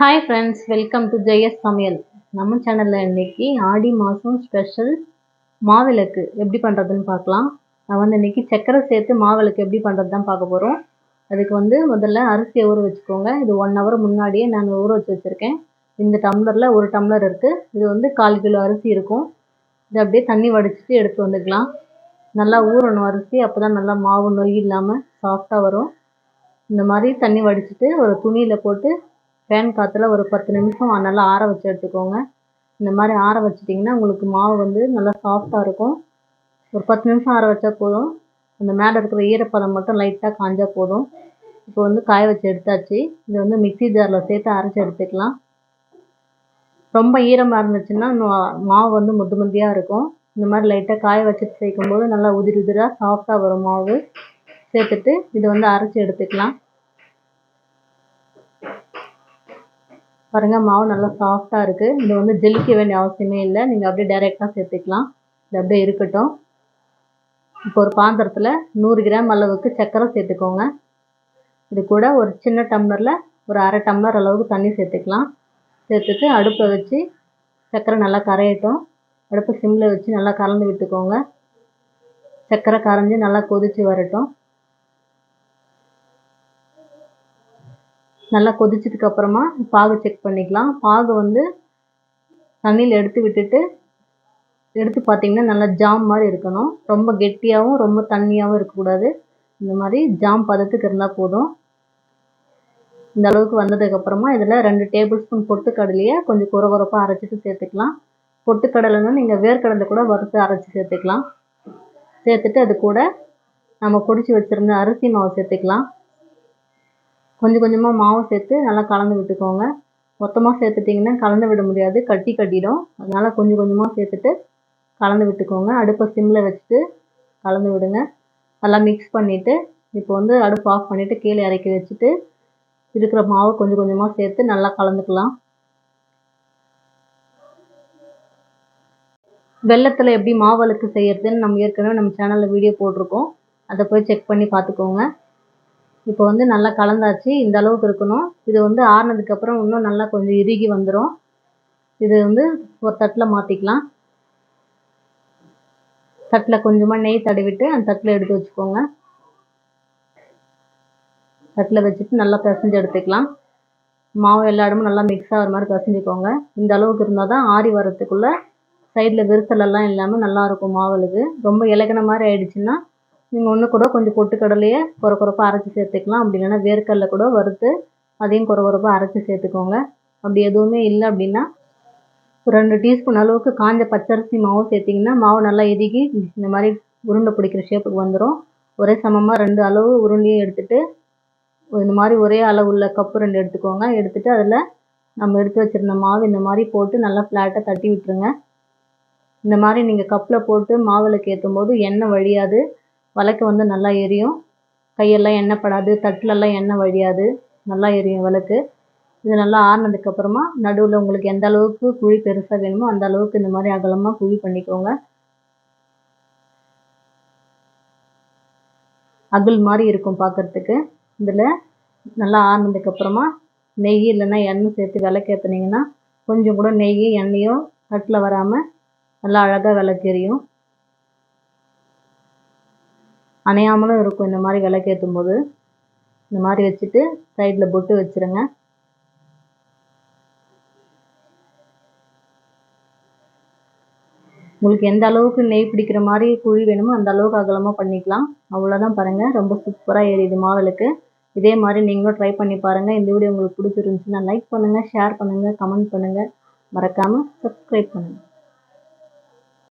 Hi friends welcome to Jaya's சமையல். நம்ம சேனலில் இன்றைக்கி ஆடி மாதம் ஸ்பெஷல் மாவிளக்கு எப்படி பண்ணுறதுன்னு பார்க்கலாம். நான் வந்து இன்னைக்கு சக்கரை சேர்த்து மாவிளக்கு எப்படி பண்ணுறது தான் பார்க்க போகிறோம் அதுக்கு வந்து முதல்ல அரிசியை ஊற வச்சுக்கோங்க. இது ஒன் ஹவர் முன்னாடியே நான் ஊற வச்சு வச்சுருக்கேன். இந்த டம்ளரில் ஒரு டம்ளர் இருக்குது இது வந்து கால் கிலோ அரிசி இருக்கும். இது அப்படியே தண்ணி வடிச்சிட்டு எடுத்து வந்துக்கலாம். நல்லா ஊறணும் அரிசி அப்போ தான் நல்லா மாவு நொய் இல்லாமல் சாஃப்டாக வரும். இந்த மாதிரி தண்ணி வடிச்சிட்டு ஒரு துணியில் போட்டு ஃபேன் காற்றுல ஒரு பத்து நிமிஷம் நல்லா ஆற வச்சு எடுத்துக்கோங்க. இந்த மாதிரி ஆற வச்சிட்டிங்கன்னா உங்களுக்கு மாவு வந்து நல்லா சாஃப்டாக இருக்கும். ஒரு பத்து நிமிஷம் ஆற வச்சா போதும். அந்த மேலே இருக்கிற ஈரப்பதம் மட்டும் லைட்டாக காஞ்சா போதும். இப்போ வந்து காய வச்சு எடுத்தாச்சு. இதை வந்து மிக்ஸி ஜாரில் சேர்த்து அரைச்சி எடுத்துக்கலாம். ரொம்ப ஈரமாக இருந்துச்சுன்னா மாவு வந்து முத்து முந்தியாக இருக்கும். இந்த மாதிரி லைட்டாக காய வச்சுட்டு சேர்க்கும்போது நல்லா உதிரி உதிராக சாஃப்டாக வரும் மாவு. சேர்த்துட்டு இதை வந்து அரைச்சி எடுத்துக்கலாம். பாருங்கள் மாவு நல்லா சாஃப்டாக இருக்குது இது வந்து ஜெலிக்க வேண்டிய அவசியமே இல்லை. நீங்கள் அப்படியே டைரெக்டாக சேர்த்துக்கலாம். இது அப்படியே இருக்கட்டும். இப்போ ஒரு பாத்திரத்தில் நூறு கிராம் அளவுக்கு சர்க்கரை சேர்த்துக்கோங்க. இது கூட ஒரு சின்ன டம்ளரில் ஒரு அரை டம்ளர் அளவுக்கு தண்ணி சேர்த்துக்கலாம். சேர்த்துட்டு அடுப்பை வச்சு சர்க்கரை நல்லா கரையட்டும். அடுப்பை சிம்மில் வச்சு நல்லா கலந்து விட்டுக்கோங்க. சர்க்கரை கரைஞ்சி நல்லா கொதித்து வரட்டும். நல்லா கொதிச்சதுக்கு அப்புறமா பாகு செக் பண்ணிக்கலாம். பாகு வந்து தண்ணியில் எடுத்து விட்டுட்டு எடுத்து பார்த்தீங்கன்னா நல்லா ஜாம் மாதிரி இருக்கணும். ரொம்ப கெட்டியாகவும் ரொம்ப தண்ணியாகவும் இருக்கக்கூடாது. இந்த மாதிரி ஜாம் பதத்துக்கு இருந்தால் போதும். இந்த அளவுக்கு வந்ததுக்கப்புறமா இதில் ரெண்டு டேபிள் ஸ்பூன் பொட்டுக்கடலையை கொஞ்சம் குறகுறப்பாக அரைச்சிட்டு சேர்த்துக்கலாம். பொட்டுக்கடலைன்னா நீங்கள் வேர்க்கடலை கூட வறுத்து அரைச்சி சேர்த்துக்கலாம். சேர்த்துட்டு அது கூட நம்ம பொடிச்சு வச்சுருந்த அரிசி மாவு சேர்த்துக்கலாம். கொஞ்சம் கொஞ்சமாக மாவு சேர்த்து நல்லா கலந்து விட்டுக்கோங்க. மொத்தமாக சேர்த்துட்டிங்கன்னா கலந்து விட முடியாது. கட்டி கட்டிடும். அதனால் கொஞ்சம் கொஞ்சமாக சேர்த்துட்டு கலந்து விட்டுக்கோங்க. அடுப்பை சிம்மில் வச்சுட்டு கலந்து விடுங்க. நல்லா மிக்ஸ் பண்ணிவிட்டு இப்போ வந்து அடுப்பு ஆஃப் பண்ணிவிட்டு கீழே இறக்கி வச்சுட்டு இருக்கிற மாவு கொஞ்சம் கொஞ்சமாக சேர்த்து நல்லா கலந்துக்கலாம். வெள்ளத்தில் எப்படி மாவளுக்கு செய்கிறதுன்னு நம்ம ஏற்கனவே நம்ம சேனலில் வீடியோ போட்டிருக்கோம். அதை போய் செக் பண்ணி பார்த்துக்கோங்க. இப்போ வந்து நல்லா கலந்தாச்சு இந்த அளவுக்கு இருக்கணும். இது வந்து ஆறுனதுக்கப்புறம் இன்னும் நல்லா கொஞ்சம் இறுகி வந்துடும் இது வந்து ஒரு தட்டில் மாற்றிக்கலாம் தட்டில் கொஞ்சமாக நெய் தடவிட்டு அந்த தட்டில் எடுத்து வச்சுக்கோங்க. தட்டில் வச்சுட்டு நல்லா பிசைஞ்சு எடுத்துக்கலாம். மாவு எல்லா இடமும் நல்லா மிக்ஸ் ஆகிற மாதிரி பிசைஞ்சுக்கோங்க. இந்த அளவுக்கு இருந்தால் தான் ஆறி வரத்துக்குள்ளே சைடில் விரிசலெல்லாம் இல்லாமல் நல்லாயிருக்கும் மாவுளுக்கு ரொம்ப இலகின மாதிரி ஆயிடுச்சுன்னா நீங்கள் ஒன்று கூட கொஞ்சம் பொட்டுக்கடலையை குறை குறைப்பாக அரைச்சி சேர்த்துக்கலாம். அப்படி இல்லைன்னா வேர்க்கடலை கூட வறுத்து அதையும் குறை குறைப்பாக அரைச்சி சேர்த்துக்கோங்க. அப்படி எதுவுமே இல்லை அப்படின்னா ஒரு ரெண்டு டீஸ்பூன் அளவுக்கு காஞ்ச பச்சரிசி மாவு சேர்த்திங்கன்னா மாவு நல்லா எதுக்கி இந்த மாதிரி உருண்டை பிடிக்கிற ஷேப்புக்கு வந்துடும் ஒரே சமமாக ரெண்டு அளவு உருண்டையும் எடுத்துகிட்டு இந்த மாதிரி ஒரே அளவு உள்ள கப்பு ரெண்டு எடுத்துக்கோங்க. எடுத்துகிட்டு அதில் நம்ம எடுத்து வச்சுருந்த மாவு இந்த மாதிரி போட்டு நல்லா ஃப்ளாட்டாக தட்டி விட்டுருங்க. இந்த மாதிரி நீங்கள் கப்பில் போட்டு மாவில் ஏற்றும் போது எண்ணெய் வழியாது. விளக்கு வந்து நல்லா எரியும். கையெல்லாம் எண்ணெய் படாது தட்டிலெல்லாம் எண்ணெய் வழியாது. நல்லா எரியும் விளக்கு இது நல்லா ஆறுனதுக்கப்புறமா நடுவில் உங்களுக்கு எந்த அளவுக்கு குழி பெருசாக வேணுமோ அந்த அளவுக்கு இந்த மாதிரி அகலமாக குழி பண்ணிக்கோங்க. அகல் மாதிரி இருக்கும் பார்க்குறதுக்கு இதில் நல்லா ஆறினதுக்கப்புறமா நெய் இல்லைன்னா எண்ணெய் சேர்த்து விளக்கேற்றுனீங்கன்னா கொஞ்சம் கூட நெய் எண்ணெயோ தட்டில் வராமல் நல்லா அழகாக விளக்கு எரியும் அணையாமலும் இருக்கும். இந்த மாதிரி விளக்கேற்றும் போது இந்த மாதிரி வச்சுட்டு சைடில் பொட்டு வச்சுருங்க. உங்களுக்கு எந்த அளவுக்கு நெய் பிடிக்கிற மாதிரி குழி வேணுமோ அந்த அளவுக்கு அகலமாக பண்ணிக்கலாம். அவ்வளோதான் பாருங்கள் ரொம்ப சூப்பராக ஏறிது மாவிளக்கு. இதே மாதிரி நீங்களும் ட்ரை பண்ணி பாருங்கள் இந்த வீடியோ உங்களுக்கு பிடிச்சிருந்துச்சுன்னா லைக் பண்ணுங்கள் ஷேர் பண்ணுங்கள் கமெண்ட் பண்ணுங்கள் மறக்காமல் சப்ஸ்கிரைப் பண்ணுங்கள்